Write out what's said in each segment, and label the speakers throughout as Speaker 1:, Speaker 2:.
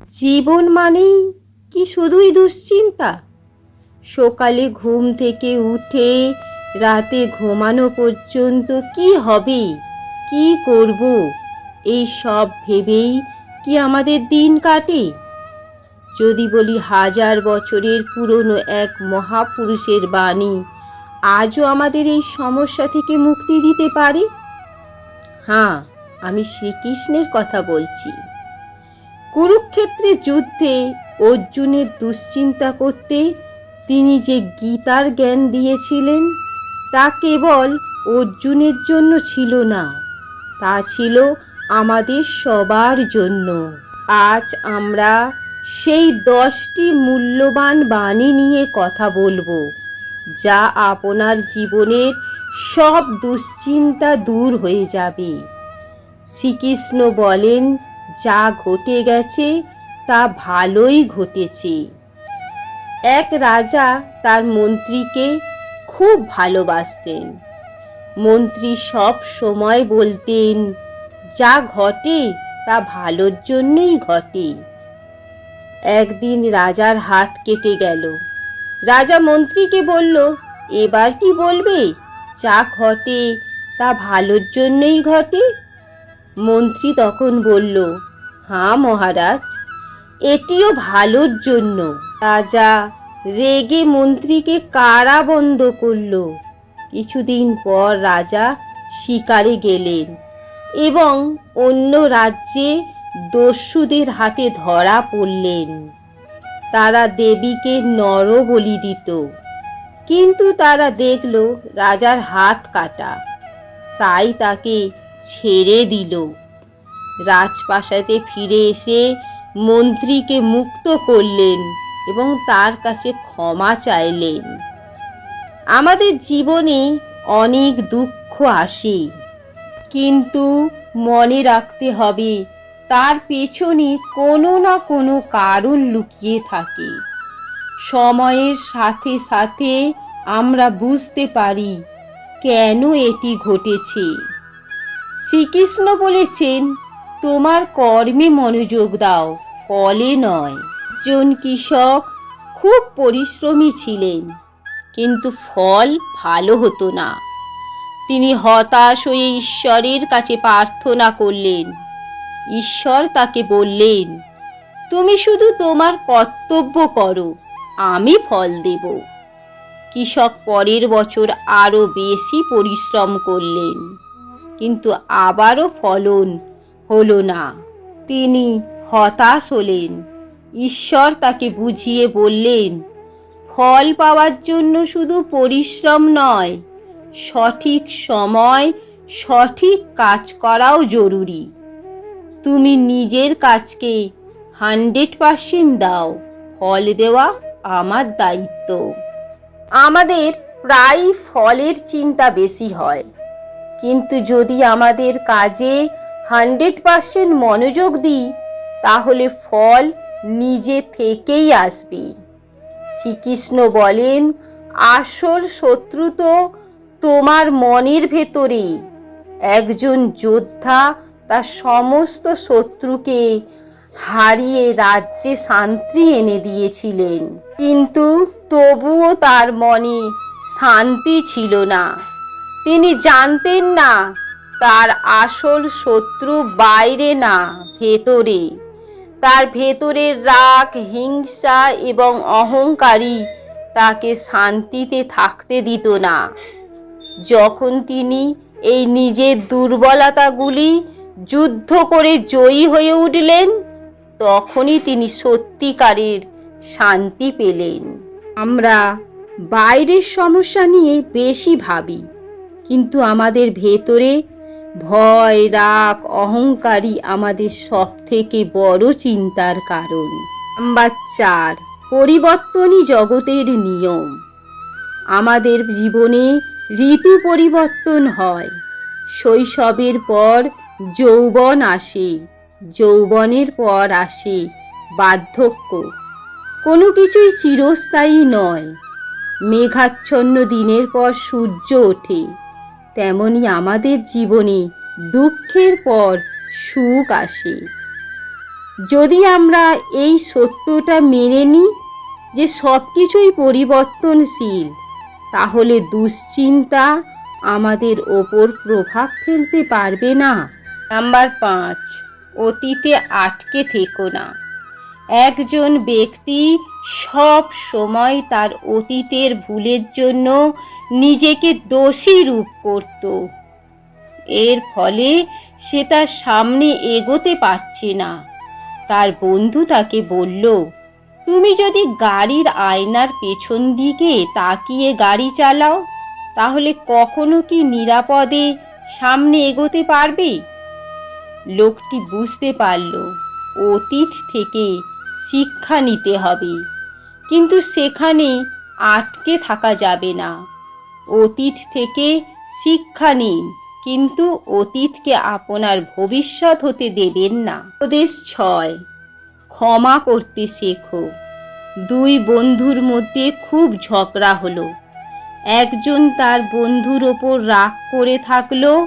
Speaker 1: জীবন মানেই কি শুধুই দুশ্চিন্তা? সকালে ঘুম থেকে উঠে রাতে ঘুমানো পর্যন্ত কি হবে? কি করব? এই সব ভেবেই কি আমাদের দিন কাটে? যদি বলি হাজার বছরের পুরনো এক মহাপুরুষের বাণী, আজও আমাদের এই সমস্যা থেকে মুক্তি দিতে পারে? হ্যাঁ আমি শ্রীকৃষ্ণের কথা বলছি। কুরুক্ষেত্রের যুদ্ধে অর্জুনের দুশ্চিন্তা করতে তিনি যে গীতার জ্ঞান দিয়েছিলেন, তা কেবল অর্জুনের জন্য ছিল না, তা ছিল আমাদের সবার জন্য। আজ আমরা সেই দশটি মূল্যবান বাণী নিয়ে কথা বলব, যা আপনার জীবনের সব দুশ্চিন্তা দূর হয়ে যাবে। শ্রীকৃষ্ণ বলেন যা ঘটে গেছে তা ভালোই ঘটেছে। এক রাজা তার মন্ত্রীকে খুব ভালোবাসতেন। মন্ত্রী সব সময় বলতেন, যা ঘটে তা ভালোর জন্যই ঘটে। একদিন রাজার হাত কেটে গেল। রাজা মন্ত্রীকে বলল, এবার কি বলবে? যা ঘটে তা ভালোর জন্যই ঘটে। মন্ত্রী তখন বলল হ্যাঁ মহারাজ, এটিও ভালোর জন্য। রাজা রেগে মন্ত্রীকে কারাবন্ধ করল। কিছুদিন পর রাজা শিকারে গেলেন এবং অন্য রাজ্যে দস্যুদের হাতে ধরা পড়লেন। তারা দেবীকে নর বলি দিত। কিন্তু তারা দেখল রাজার হাত কাটা। তাই তাকে ছেড়ে দিল। রাজপ্রাসাদে ফিরে এসে মন্ত্রীকে মুক্ত করলেন এবং তার কাছে ক্ষমা চাইলেন। আমাদের জীবনে অনেক দুঃখ আসে, কিন্তু মনে রাখতে হবে, তার পেছনে কোনো না কোনো কারণ লুকিয়ে থাকে। সময়ের সাথে সাথে আমরা বুঝতে পারি কেন এটি ঘটেছে। শ্রীকৃষ্ণ বলেছেন, তোমার কর্মে মনোযোগ দাও, ফলে নয়। একজন কৃষক খুব পরিশ্রমী ছিলেন, কিন্তু ফল ভালো হতো না। তিনি হতাশ হয়ে ঈশ্বরের কাছে প্রার্থনা করলেন। ঈশ্বর তাকে বললেন, তুমি শুধু তোমার কর্তব্য করো, আমি ফল দেব। কৃষক পরের বছর আরও বেশি পরিশ্রম করলেন। কিন্তু আবারও ফলন হলো না। তিনি হতাশ হলেন। ঈশ্বর তাকে বুঝিয়ে বললেন, ফল পাওয়ার জন্য শুধু পরিশ্রম নয়, সঠিক সময়, সঠিক কাজ করাও জরুরি। তুমি নিজের কাজকে হান্ড্রেড পার্সেন্ট দাও, ফল দেওয়া আমার দায়িত্ব। আমাদের প্রায় ফলের চিন্তা বেশি হয়। কিন্তু যদি আমাদের কাজে হান্ড্রেড পার্সেন্ট মনোযোগ দিই, তাহলে ফল নিজে থেকেই আসবে। শ্রীকৃষ্ণ বলেন, আসল শত্রু তো তোমার মনের ভেতরে একজন যোদ্ধা তার সমস্ত শত্রুকে হারিয়ে রাজ্যে শান্তি এনে দিয়েছিলেন। কিন্তু তবুও তার মনে শান্তি ছিল না। তিনি জানতেন না, তার আসল শত্রু বাইরে না, ভেতরে। তার ভেতরের রাগ, হিংসা এবং অহংকারী তাকে শান্তিতে থাকতে দিত না। যখন তিনি এই নিজের দুর্বলতাগুলি যুদ্ধ করে জয়ী হয়ে উঠলেন, তখনই তিনি সত্যিকারের শান্তি পেলেন। আমরা বাইরের সমস্যা নিয়ে বেশি ভাবি। কিন্তু আমাদের ভেতরে ভয়, রাগ অহংকারী আমাদের সব থেকে বড় চিন্তার কারণ। নাম্বার চার পরিবর্তনই জগতের নিয়ম। আমাদের জীবনে ঋতু পরিবর্তন হয়। শৈশবের পর যৌবন আসে, যৌবনের পর আসে বার্ধক্য। কোনো কিছুই চিরস্থায়ী নয়। মেঘাচ্ছন্ন দিনের পর সূর্য ওঠে। তেমনি আমাদের জীবনে দুঃখের পর সুখ আসে। যদি আমরা এই সত্যটা মেনে নিই যে সব কিছুই পরিবর্তনশীল, তাহলে দুশ্চিন্তা আমাদের ওপর প্রভাব ফেলতে পারবে না। নাম্বার পাঁচ, অতীতে আটকে থেকো না। একজন ব্যক্তি সব সময় তার অতীতের ভুলের জন্য নিজেকে দোষী রূপ করত। এর ফলে সে তার সামনে এগোতে পারছে না। তার বন্ধু তাকে বলল, তুমি যদি গাড়ির আয়নার পেছন দিকে তাকিয়ে গাড়ি চালাও, তাহলে কখনো কি নিরাপদে সামনে এগোতে পারবে? লোকটি বুঝতে পারল, অতীত থেকে শিক্ষা নিতে হবে। কিন্তু সেখানে আটকে থাকা যাবে না। অতীত থেকে শিক্ষা নিন, কিন্তু অতীতকে আপনার ভবিষ্যৎ হতে দেবেন না। উপদেশ ছয়, ক্ষমা করতে শেখো। দুই বন্ধুর মধ্যে খুব ঝগড়া হলো। একজন তার বন্ধুর ওপর রাগ করে থাকল,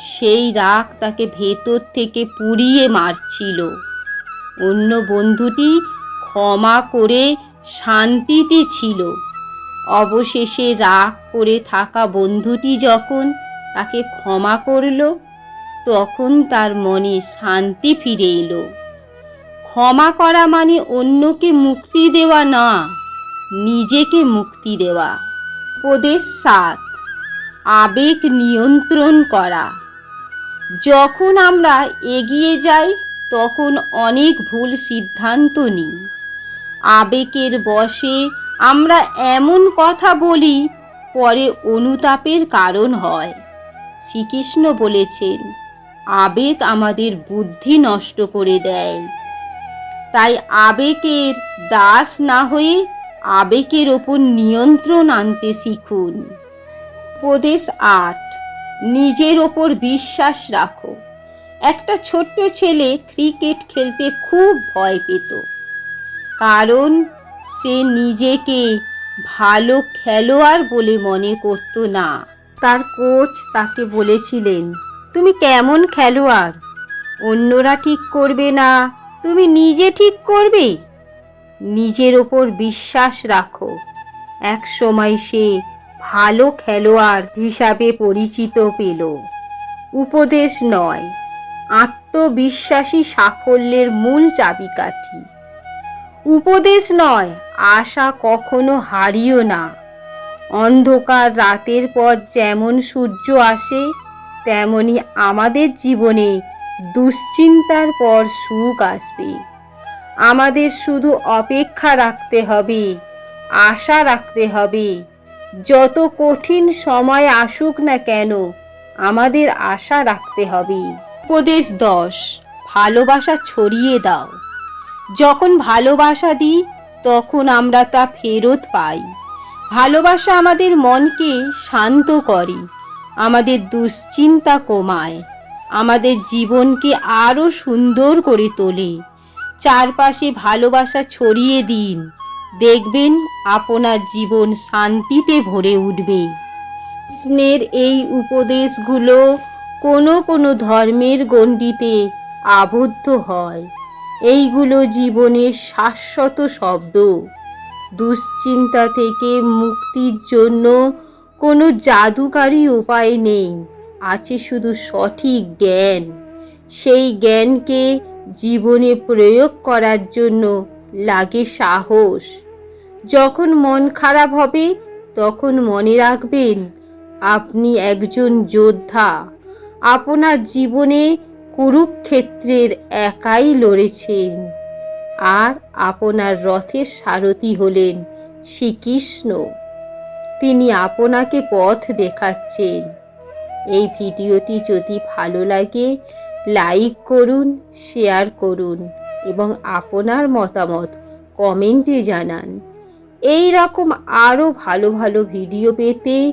Speaker 1: সেই রাগ তাকে ভেতর থেকে পুড়িয়ে মারছিল। অন্য বন্ধুটি ক্ষমা করে শান্তিতে ছিল। অবশেষে রাগ করে থাকা বন্ধুটি যখন তাকে ক্ষমা করল, তখন তার মনে শান্তি ফিরে এলো। ক্ষমা করা মানে অন্যকে মুক্তি দেওয়া না, নিজেকে মুক্তি দেওয়া। উপদেশ সাত, আবেগ নিয়ন্ত্রণ করা। যখন আমরা এগিয়ে যাই তখন অনেক ভুল সিদ্ধান্ত নিই। আবেগের বশে আমরা এমন কথা বলি, পরে অনুতাপের কারণ হয়। শ্রীকৃষ্ণ বলেছেন, আবেগ আমাদের বুদ্ধি নষ্ট করে দেয়। তাই আবেগের দাস না হয়ে আবেগের ওপর নিয়ন্ত্রণ আনতে শিখুন। উপদেশ আট, নিজের ওপর বিশ্বাস রাখো। একটা ছোট্ট ছেলে ক্রিকেট খেলতে খুব ভয় পেত। কারণ সে নিজেকে ভালো খেলোয়াড় বলে মনে করত না। তার কোচ তাকে বলেছিলেন, তুমি কেমন খেলোয়াড়? অন্যরা ঠিক করবে না। তুমি নিজে ঠিক করবে? নিজের ওপর বিশ্বাস রাখো। এক সময় সে ভালো খেলোয়াড় হিসাবে পরিচিত পেল। উপদেশ নয় আত্মবিশ্বাসী সাফল্যের মূল চাবিকাঠি। উপদেশ নয়, আশা কখনো হারিও না। অন্ধকার রাতের পর যেমন সূর্য আসে, তেমনি আমাদের জীবনে দুশ্চিন্তার পর সুখ আসবে। আমাদের শুধু অপেক্ষা রাখতে হবে, আশা রাখতে হবে। যত কঠিন সময় আসুক না কেন, আমাদের আশা রাখতে হবে। উপদেশ দশ, ভালোবাসা ছড়িয়ে দাও। যখন ভালোবাসা দিই, তখন আমরা তা ফেরত পাই। ভালোবাসা আমাদের মনকে শান্ত করে, আমাদের দুশ্চিন্তা কমায়, আমাদের জীবনকে আরও সুন্দর করে তোলে। চারপাশে ভালোবাসা ছড়িয়ে দিন, দেখবেন আপনার জীবন শান্তিতে ভরে উঠবে। কৃষ্ণের এই উপদেশগুলো কোনো কোনো ধর্মের গণ্ডিতে আবদ্ধ হয়। এইগুলো জীবনের শাশ্বত শব্দ। দুশ্চিন্তা থেকে মুক্তির জন্য কোনো জাদুকারী উপায় নেই। আছে শুধু সঠিক জ্ঞান। সেই জ্ঞানকে জীবনে প্রয়োগ করার জন্য লাগে সাহস। যখন মন খারাপ হবে, তখন মনে রাখবেন, আপনি একজন যোদ্ধা। আপনার জীবনে কুরুক্ষেত্রের একাই লড়েছেন। আর আপনার রথের সারথি হলেন শ্রীকৃষ্ণ। তিনি আপনাকে পথ দেখাচ্ছেন। এই ভিডিওটি যদি ভালো লাগে, লাইক করুন, শেয়ার করুন এবং আপনার মতামত কমেন্টে জানান। এই রকম আরও ভালো ভালো ভিডিও পেতে